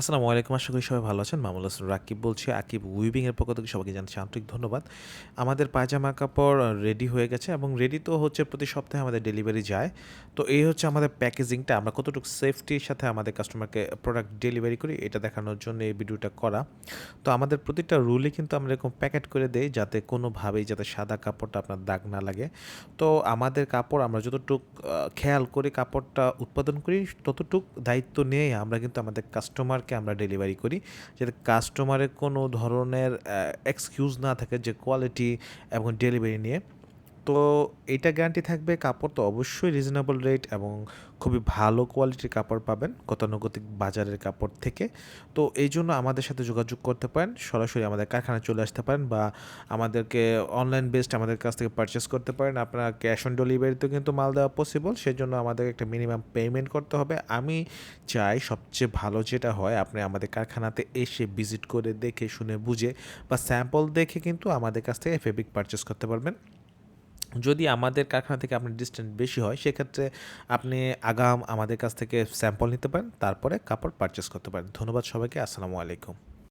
আসসালামু আলাইকুম, আশা করি সবাই ভালো আছেন। মামুল হাসান রাকিব বলছি, আকিব উইভিং এর পক্ষ থেকে সবাইকে জানাচ্ছি আন্তরিক ধন্যবাদ। আমাদের পায়জামা কাপড় রেডি হয়ে গেছে এবং রেডি তো হচ্ছে প্রতি সপ্তাহে আমাদের ডেলিভারি যায়। তো এই হচ্ছে আমাদের প্যাকেজিংটা আমরা কতটুকু সেফটির সাথে আমাদের কাস্টমারকে প্রোডাক্ট ডেলিভারি করি, এটা দেখানোর জন্য এই ভিডিওটা করা। তো আমাদের প্রতিটা রুলই কিন্তু আমরা এরকম প্যাকেট করে দেই, যাতে কোনোভাবেই যাতে সাদা কাপড়টা আপনার দাগ না লাগে। তো আমাদের কাপড়, আমরা যতটুক খেয়াল করে কাপড়টা উৎপাদন করি, ততটুক দায়িত্ব নিয়েই আমরা কিন্তু আমাদের কাস্টমারকে আমরা ডেলিভারি করি, যাতে কাস্টমারের কোনো ধরনের এক্সকিউজ না থাকে যে কোয়ালিটি এবং ডেলিভারি নিয়ে। তো এটা গ্যারান্টি থাকবে, কাপড় তো অবশ্যই রিজনেবল রেট এবং খুবই ভালো কোয়ালিটির কাপড় পাবেন, গতানুগতিক বাজারের কাপড় থেকে। তো এই জন্য আমাদের সাথে যোগাযোগ করতে পারেন, সরাসরি আমাদের কারখানায় চলে আসতে পারেন বা আমাদেরকে অনলাইন বেসড আমাদের কাছ থেকে পারচেস করতে পারেন। আপনার ক্যাশ অন ডেলিভারিতেও কিন্তু মাল দেওয়া পসিবল সেজন্য আমাদের একটা মিনিমাম পেমেন্ট করতে হবে। আমি চাই সবচেয়ে ভালো যেটা হয়, আপনি আমাদের কারখানাতে এসে ভিজিট করে দেখে, শুনে বুঝে বা স্যাম্পল দেখে কিন্তু আমাদের কাছ থেকে ফেব্রিক পারচেস করতে পারবেন। যদি আমাদের কারখানা থেকে আপনার ডিস্টেন্স বেশি হয়, সেক্ষেত্রে আপনি আগাম আমাদের কাছ থেকে স্যাম্পল নিতে পারেন, তারপরে কাপড় পারচেস করতে পারেন। ধন্যবাদ সবাইকে, আসসালামু আলাইকুম।